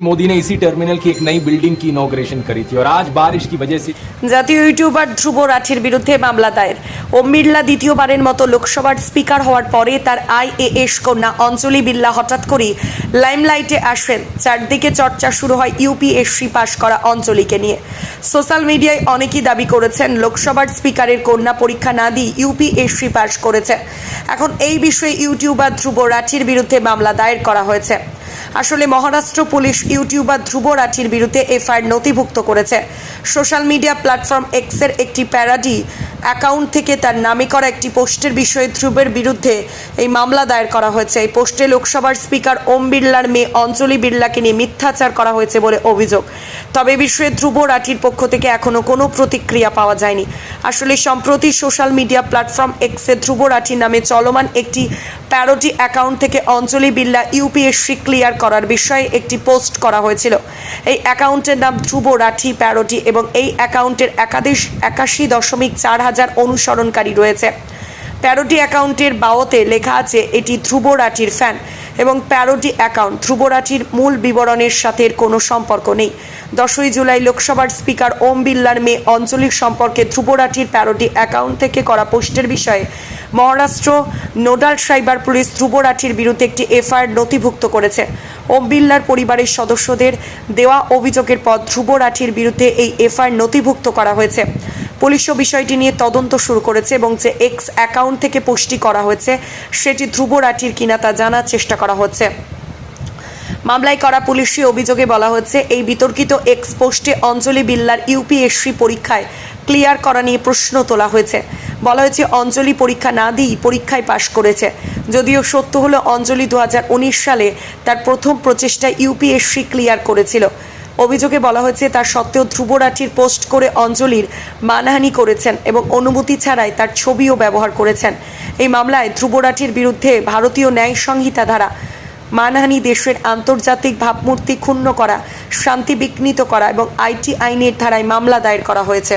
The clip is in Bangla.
मोदी ने इसी टर्मिनल की एक नई बिल्डिंग की इनॉग्रेशन करी थी और आज बारिश की वजह से জাতীয় ইউটিউবার ধ্রুব রাঠির বিরুদ্ধে মামলা দায়ের ওম বিড়লা দ্বিতীয়বারের মতো লোকসভার স্পিকার হওয়ার পরে তার আইএএস কন্যা অঞ্জলি বিড়লা হঠাৎ করেই লাইমলাইটে আসেন চারদিকে চর্চা শুরু হয় ইউপিএসসি পাশ করা অঞ্জলিকে নিয়ে সোশ্যাল মিডিয়ায় অনেকেই দাবি করেছেন লোকসভার স্পিকারের কন্যা পরীক্ষা না দিয়ে ইউপিএসসি পাশ করেছে এখন এই বিষয়ে ইউটিউবার ধ্রুব রাঠির বিরুদ্ধে মামলা দায়ের করা হয়েছে আসলে মহারাষ্ট্র পুলিশ, ইউটিউবার ধ্রুব রাঠির বিরুদ্ধে এফআইআর নথিভুক্ত করেছে। সোশ্যাল মিডিয়া প্ল্যাটফর্ম এক্সের একটি প্যারাডি অ্যাকাউন্ট থেকে তার নামে করা একটি পোস্টের বিষয়ে ধ্রুবের বিরুদ্ধে এই মামলা দায়ের করা হয়েছে। এই পোস্টে লোকসভার স্পিকার ওম বিড়লার মেয়ে অঞ্জলি বিড়লাকে নিয়ে মিথ্যাচার করা হয়েছে বলে অভিযোগ। তবে বিষয়ে ধ্রুব রাঠির পক্ষ থেকে এখনও কোনো প্রতিক্রিয়া পাওয়া যায়নি। আসলে সম্প্রতি সোশ্যাল মিডিয়া প্ল্যাটফর্ম এক্সে ধ্রুব রাঠির নামে চলমান একটি প্যারোটি অ্যাকাউন্ট থেকে অঞ্জলি বিড়লা ইউপিএসসি ক্লিয়ার করার বিষয়ে একটি পোস্ট করা হয়েছিল। এই অ্যাকাউন্টের নাম ধ্রুব রাঠি প্যারোটি এবং এই অ্যাকাউন্টের একাধিশ একাশি দশমিক চার হাজার হাজার অনুসরণকারী রয়েছে। প্যারোটি অ্যাকাউন্টের বাওতে লেখা আছে, এটি ধ্রুব রাঠির ফ্যান এবং প্যারোটি অ্যাকাউন্ট ধ্রুব রাঠির মূল বিবরণের সাথে কোনো সম্পর্ক নেই। দশই জুলাই লোকসভার স্পিকার ওম বিল্লার মেয়ে অঞ্জলির সম্পর্কে ধ্রুব রাঠির প্যারোটি অ্যাকাউন্ট থেকে করা পোস্টের বিষয়ে Maharashtra, nodal cyber police Dhruv রাঠির বিরুদ্ধে একটি এফআইআর নথিভুক্ত করেছে। ওম বিল্লার পরিবারের সদস্যদের দেওয়া অভিযোগের পর ধ্রুব রাঠির বিরুদ্ধে এই এফআইআর নথিভুক্ত করা হয়েছে। পুলিশও বিষয়টি নিয়ে তদন্ত শুরু করেছে এবং যে এক্স অ্যাকাউন্ট থেকে পোস্টটি করা হয়েছে, সেটি ধ্রুব রাঠির কিনা তা জানার চেষ্টা করা হচ্ছে। মামলায় করা পুলিশি অভিযোগে বলা হয়েছে, এই বিতর্কিত এক্স পোস্টে অঞ্জলি বিল্লার ইউপিএসসি পরীক্ষায় ক্লিয়ার করা নিয়ে প্রশ্ন তোলা হয়েছে। বলা হয়েছে, অঞ্জলি পরীক্ষা না দিয়েই পরীক্ষায় পাশ করেছে। যদিও সত্য হলো, অঞ্জলি দু হাজার উনিশ সালে তার প্রথম প্রচেষ্টায় ইউপিএসসি ক্লিয়ার করেছিল। অভিযোগে বলা হয়েছে, তার সত্ত্বেও ধ্রুব রাঠির পোস্ট করে অঞ্জলির মানহানি করেছেন এবং অনুমতি ছাড়াই তার ছবিও ব্যবহার করেছেন। এই মামলায় ধ্রুব রাঠির বিরুদ্ধে ভারতীয় ন্যায় সংহিতা ধারা, মানহানি দেশের আন্তর্জাতিক ভাবমূর্তি ক্ষুণ্ণ করা, শান্তি বিঘ্নিত করা এবং আইটি আইনের ধারায় মামলা দায়ের করা হয়েছে।